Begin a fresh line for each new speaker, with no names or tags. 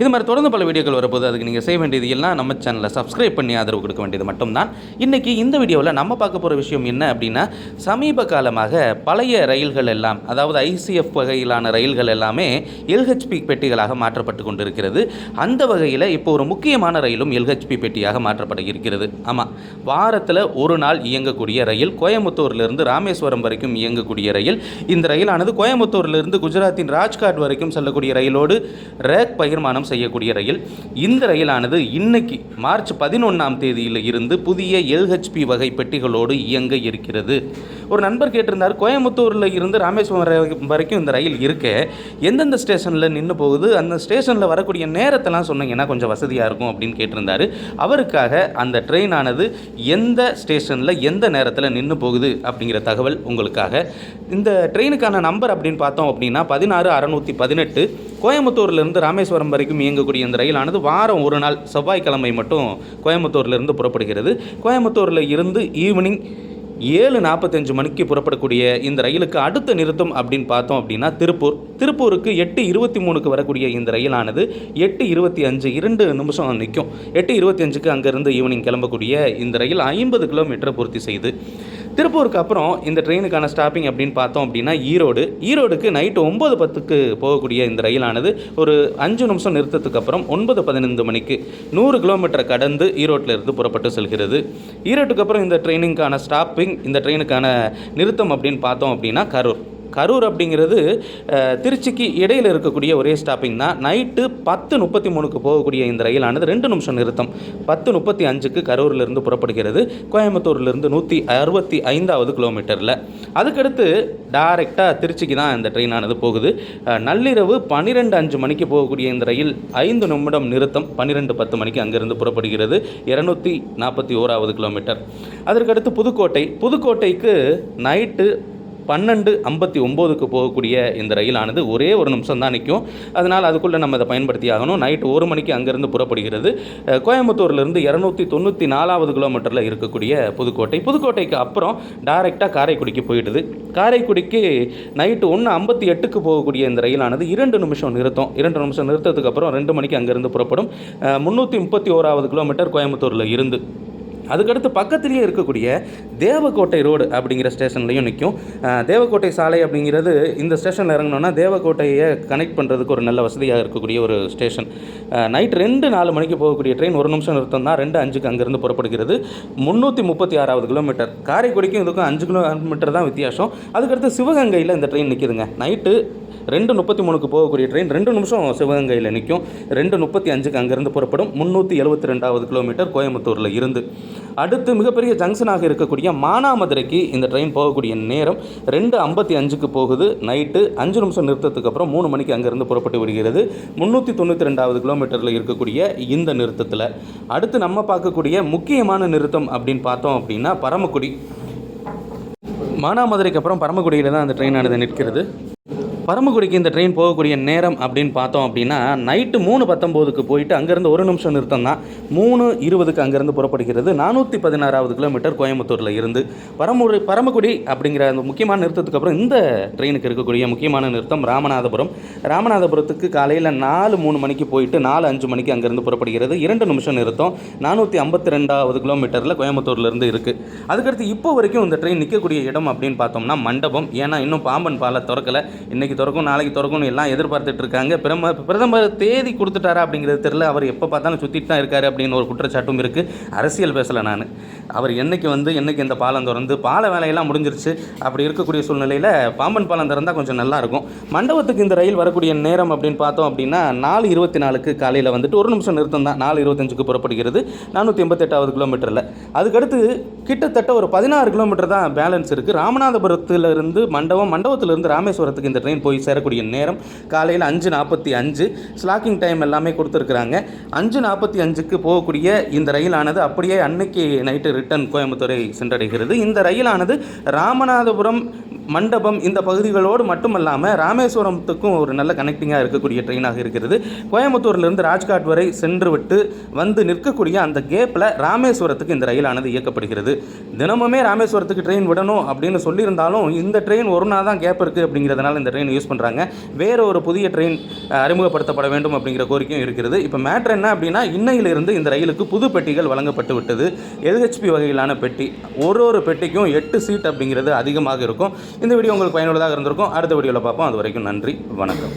இது மாதிரி தொடர்ந்து பல வீடியோக்கள் வரப்போது அதுக்கு நீங்கள் செய்ய வேண்டியது எல்லாம் நம்ம சேனலை சப்ஸ்கிரைப் பண்ணி ஆதரவு கொடுக்க வேண்டியது மட்டும்தான். இன்றைக்கி இந்த வீடியோவில் நம்ம பார்க்க போகிற விஷயம் என்ன அப்படின்னா சமீப காலமாக பழைய ரயில்கள் எல்லாம் அதாவது ஐசிஎஃப் வகையிலான ரயில்கள் எல்லாமே எல்ஹெச்பி பெட்டிகளாக மாற்றப்பட்டு கொண்டிருக்கிறது. அந்த வகையில் இப்போ ஒரு முக்கியமான ரயிலும் எல்ஹெச்பி பெட்டியாக மாற்றப்பட இருக்கிறது. ஆமாம் வாரத்தில் ஒரு நாள் இயங்கக்கூடிய ரயில் கோயம்புத்தூர்லேருந்து ராமேஸ்வரம் வரைக்கும் இயங்கக்கூடிய ரயில். இந்த ரயிலானது கோயம்புத்தூர்லேருந்து குஜராத்தின் ராஜ்காட் வரைக்கும் செல்லக்கூடிய ரயிலோடு ரேக் பகிர்மானம் செய்யக்கூடிய ரயில். இந்த ரயிலானது இன்னைக்கு மார்ச் பதினொன்றாம் தேதியில் இருந்து புதிய எல்ஹெச்பி வகை பெட்டிகளோடு இயங்க இருக்கிறது. ஒரு நண்பர் கேட்டிருந்தார் கோயம்புத்தூரில் இருந்து ராமேஸ்வரம் வரைக்கும் இந்த ரயில் இருக்க. எந்தெந்த ஸ்டேஷனில் நின்று போகுது? அந்த ஸ்டேஷனில் வரக்கூடிய நேரத்தெல்லாம் சொன்னீங்கன்னா கொஞ்சம் வசதியாக இருக்கும் அப்படின்னு கேட்டிருந்தார். அவருக்காக அந்த ட்ரெயினானது எந்த ஸ்டேஷனில் எந்த நேரத்தில் நின்று போகுது அப்படிங்கிற தகவல் உங்களுக்காக. இந்த ட்ரெயினுக்கான நம்பர் அப்படின்னு பார்த்தோம் அப்படின்னா பதினாறு அறநூற்றி பதினெட்டு கோயம்புத்தூர்லேருந்து ராமேஸ்வரம் வரைக்கும் இயங்கக்கூடிய இந்த ரயிலானது வாரம் ஒரு நாள் செவ்வாய்க்கிழமை மட்டும் கோயம்புத்தூர்லேருந்து புறப்படுகிறது. கோயம்புத்தூரில் இருந்து ஈவினிங் ஏழு நாற்பத்தஞ்சு மணிக்கு புறப்படக்கூடிய இந்த ரயிலுக்கு அடுத்த நிறுத்தம் அப்படின்னு பார்த்தோம் அப்படின்னா திருப்பூர். திருப்பூருக்கு எட்டு இருபத்தி மூணுக்கு வரக்கூடிய இந்த ரயிலானது எட்டு இருபத்தி அஞ்சு இரண்டு நிமிஷம் நிற்கும். எட்டு இருபத்தி அஞ்சுக்கு அங்கேருந்து ஈவினிங் கிளம்பக்கூடிய இந்த ரயில் ஐம்பது கிலோமீட்டர் பூர்த்தி செய்யுது திருப்பூருக்கு அப்புறம் இந்த ட்ரெயினுக்கான ஸ்டாப்பிங் அப்படின்னு பார்த்தோம் அப்படின்னா ஈரோடு. ஈரோடுக்கு நைட்டு ஒம்பது பத்துக்கு போகக்கூடிய இந்த ரயிலானது ஒரு அஞ்சு நிமிஷம் நிறுத்தத்துக்கு அப்புறம் ஒன்பது பதினைந்து மணிக்கு நூறு கிலோமீட்டர் கடந்து ஈரோட்டில் இருந்து புறப்பட்டு செல்கிறது. ஈரோட்டுக்கு அப்புறம் இந்த ட்ரெயினுக்கான ஸ்டாப்பிங் இந்த ட்ரெயினுக்கான நிறுத்தம் அப்படின்னு பார்த்தோம் அப்படின்னா கரூர். கரூர் அப்படிங்கிறது திருச்சிக்கு இடையில் இருக்கக்கூடிய ஒரே ஸ்டாப்பிங் தான். நைட்டு பத்து முப்பத்தி மூணுக்கு போகக்கூடிய இந்த ரயிலானது ரெண்டு நிமிஷம் நிறுத்தம். பத்து முப்பத்தி அஞ்சுக்கு கரூர்லேருந்து புறப்படுகிறது. கோயம்புத்தூர்லேருந்து நூற்றி அறுபத்தி ஐந்தாவது கிலோமீட்டரில். அதுக்கடுத்து டைரெக்டாக திருச்சிக்கு தான் இந்த ட்ரெயினானது போகுது. நள்ளிரவு பன்னிரெண்டு அஞ்சு மணிக்கு போகக்கூடிய இந்த ரயில் ஐந்து நிமிடம் நிறுத்தம். பன்னிரெண்டு பத்து மணிக்கு அங்கிருந்து புறப்படுகிறது. இரநூத்தி நாற்பத்தி ஓராவது கிலோமீட்டர். அதற்கடுத்து புதுக்கோட்டை. புதுக்கோட்டைக்கு நைட்டு பன்னெண்டு ஐம்பத்தி ஒம்போதுக்கு போகக்கூடிய இந்த ரயிலானது ஒரே ஒரு நிமிஷம் தான் நிற்கும். அதனால் அதுக்குள்ளே நம்ம இதை பயன்படுத்தி ஆகணும். நைட்டு ஒரு மணிக்கு அங்கேருந்து புறப்படுகிறது. கோயம்புத்தூர்லேருந்து இரநூத்தி தொண்ணூற்றி நாலாவது கிலோமீட்டரில் இருக்கக்கூடிய புதுக்கோட்டை. புதுக்கோட்டைக்கு அப்புறம் டைரெக்டாக காரைக்குடிக்கு போயிடுது. காரைக்குடிக்கு நைட்டு ஒன்று ஐம்பத்தி எட்டுக்கு போகக்கூடிய இந்த ரயிலானது இரண்டு நிமிஷம் நிறுத்தம். இரண்டு நிமிஷம் நிறுத்தத்துக்கு அப்புறம் ரெண்டு மணிக்கு அங்கேருந்து புறப்படும். முந்நூற்றி முப்பத்தி ஓராவது கிலோமீட்டர் கோயம்புத்தூரில் இருந்து. அதுக்கடுத்து பக்கத்துலேயே இருக்கக்கூடிய தேவக்கோட்டை ரோடு அப்படிங்கிற ஸ்டேஷன்லையும் நிற்கும் தேவக்கோட்டை சாலை அப்படிங்கிறது இந்த ஸ்டேஷனில் இறங்கினோன்னா தேவக்கோட்டையை கனெக்ட் பண்ணுறதுக்கு ஒரு நல்ல வசதியாக இருக்கக்கூடிய ஒரு ஸ்டேஷன். நைட் ரெண்டு நாலு மணிக்கு போகக்கூடிய ட்ரெயின் ஒரு நிமிஷம் நிறுத்தம் தான் ரெண்டு அஞ்சுக்கு அங்கேருந்து புறப்படுகிறது. முந்நூற்றி முப்பத்தி ஆறாவது கிலோமீட்டர் காரைக்குடிக்கும் இதுக்கும் அஞ்சு கிலோமீட்டர் தான் வித்தியாசம். அதுக்கடுத்து சிவகங்கையில் இந்த ட்ரெயின் நிற்கிதுங்க நைட்டு ரெண்டு முப்பத்தி மூணுக்கு போகக்கூடிய ட்ரெயின் ரெண்டு நிமிஷம் சிவகங்கையில் நிற்கும் ரெண்டு முப்பத்தி அஞ்சுக்கு அங்கேருந்து புறப்படும். முந்நூற்றி எழுபத்தி ரெண்டாவது கிலோமீட்டர் கோயம்புத்தூரில் இருந்து. அடுத்து மிகப்பெரிய ஜங்ஷனாக இருக்கக்கூடிய மானாமதுரைக்கு இந்த ட்ரெயின் போகக்கூடிய நேரம் ரெண்டு ஐம்பத்தி அஞ்சுக்கு போகுது. நைட்டு அஞ்சு நிமிஷம் நிறுத்தத்துக்கு அப்புறம் மூணு மணிக்கு அங்கேருந்து புறப்பட்டு வருகிறது முந்நூற்றி தொண்ணூற்றி ரெண்டாவது கிலோமீட்டரில் இருக்கக்கூடிய இந்த நிறுத்தத்தில். அடுத்து நம்ம பார்க்கக்கூடிய முக்கியமான நிறுத்தம் அப்படின்னு பார்த்தோம் அப்படின்னா பரமக்குடி. மானாமதுரைக்கு அப்புறம் பரமக்குடியில் தான் அந்த ட்ரெயினானது நிற்கிறது. பரமக்குடிக்கு இந்த ட்ரெயின் போகக்கூடிய நேரம் அப்படின்னு பார்த்தோம் அப்படின்னா நைட்டு மூணு பத்தொம்போதுக்கு போயிட்டு அங்கேருந்து ஒரு நிமிஷம் நிறுத்தம் தான் மூணு இருபதுக்கு அங்கேருந்து புறப்படுகிறது. நானூற்றி பதினாறாவது கிலோமீட்டர் கோயம்புத்தூரில் இருந்து. பரமுடி பரமக்குடி அப்படிங்கிற அந்த முக்கியமான நிறுத்தத்துக்கு அப்புறம் இந்த ட்ரெயினுக்கு இருக்கக்கூடிய முக்கியமான நிறுத்தம் ராமநாதபுரம். ராமநாதபுரத்துக்கு காலையில் நாலு மூணு மணிக்கு போயிட்டு நாலு அஞ்சு மணிக்கு அங்கேருந்து புறப்படுகிறது. இரண்டு நிமிஷம் நிறுத்தம் நானூற்றி ஐம்பத்தி ரெண்டாவது கிலோமீட்டரில் கோயம்புத்தூர்லேருந்து இருக்குது அதுக்கடுத்து இப்போ வரைக்கும் இந்த ட்ரெயின் நிற்கக்கூடிய இடம் அப்படின்னு பார்த்தோம்னா மண்டபம். ஏன்னா இன்னும் பாம்பன் பாலை திறக்கலை. இன்னைக்கு திறக்கும் நாளைக்கு திறக்கும்னு எல்லாம் எதிர்பார்த்துட்டு இருக்காங்க. பிரம பிரதமர் தேதி கொடுத்துட்டாரா அப்படிங்கிறது தெரியல. அவர் எப்போ பார்த்தாலும் சுற்றிட்டு தான் இருக்காரு அப்படின்னு ஒரு குற்றச்சாட்டும் இருக்குது அரசியல் பேசலை நான். அவர் என்னைக்கு வந்து என்னைக்கு இந்த பாலம் திறந்து பால வேலையெல்லாம் முடிஞ்சிருச்சு. அப்படி இருக்கக்கூடிய சூழ்நிலையில் பாம்பன் பாலம் திறந்தால் கொஞ்சம் நல்லாயிருக்கும் மண்டபத்துக்கு இந்த ரயில் வரக்கூடிய நேரம் அப்படின்னு பார்த்தோம் அப்படின்னா நாலு இருபத்தி நாலுக்கு காலையில் வந்துட்டு ஒரு நிமிஷம் நிறுத்தம் தான். நாலு இருபத்தஞ்சுக்கு புறப்படுகிறது. நானூற்றி எண்பத்தெட்டாவது கிலோமீட்டரில். அதுக்கடுத்து கிட்டத்தட்ட ஒரு பதினாறு கிலோமீட்டர் தான் பேலன்ஸ் இருக்குது ராமநாதபுரத்துலேருந்து மண்டபம் மண்டபத்திலிருந்து ராமேஸ்வரத்துக்கு இந்த ட்ரெயின் போய் சேரக்கூடிய நேரம் காலையில் அஞ்சு நாற்பத்தி அஞ்சு. ஸ்லாக்கிங் டைம் எல்லாமே கொடுத்துருக்குறாங்க. அஞ்சு நாற்பத்தி அஞ்சுக்கு போகக்கூடிய இந்த ரயிலானது அப்படியே அன்னைக்கு நைட்டு ரிட்டர்ன் கோயம்புத்தூரை சென்றடைகிறது. இந்த ரயிலானது ராமநாதபுரம் மண்டபம் இந்த பகுதிகளோடு மட்டுமல்லாமல் ராமேஸ்வரத்துக்கும் ஒரு நல்ல கனெக்டிங்காக இருக்கக்கூடிய ட்ரெயினாக இருக்கிறது. கோயம்புத்தூர்லேருந்து ராஜ்காட் வரை சென்று விட்டு வந்து நிற்கக்கூடிய அந்த கேப்பில் ராமேஸ்வரத்துக்கு இந்த ரயிலானது இயக்கப்படுகிறது. தினமுமே ராமேஸ்வரத்துக்கு ட்ரெயின் விடணும் அப்படின்னு சொல்லியிருந்தாலும் இந்த ட்ரெயின் ஒரு நாள் தான் கேப் இருக்குது அப்படிங்கிறதுனால இந்த ட்ரெயின் யூஸ் பண்ணுறாங்க வேறு ஒரு புதிய ட்ரெயின் அறிமுகப்படுத்தப்பட வேண்டும் அப்படிங்கிற கோரிக்கையும் இருக்கிறது. இப்போ மேட்ரு என்ன அப்படின்னா இன்னையிலிருந்து இந்த ரயிலுக்கு புது பெட்டிகள் வழங்கப்பட்டு விட்டது. எல்ஹெச்பி வகையிலான பெட்டி. ஒரு ஒரு பெட்டிக்கும் எட்டு சீட் அப்படிங்கிறது அதிகமாக இருக்கும். இந்த வீடியோ உங்களுக்கு பயனுள்ளதாக இருந்திருக்கும். அடுத்த வீடியோவில் பார்ப்போம். அது வரைக்கும் நன்றி வணக்கம்.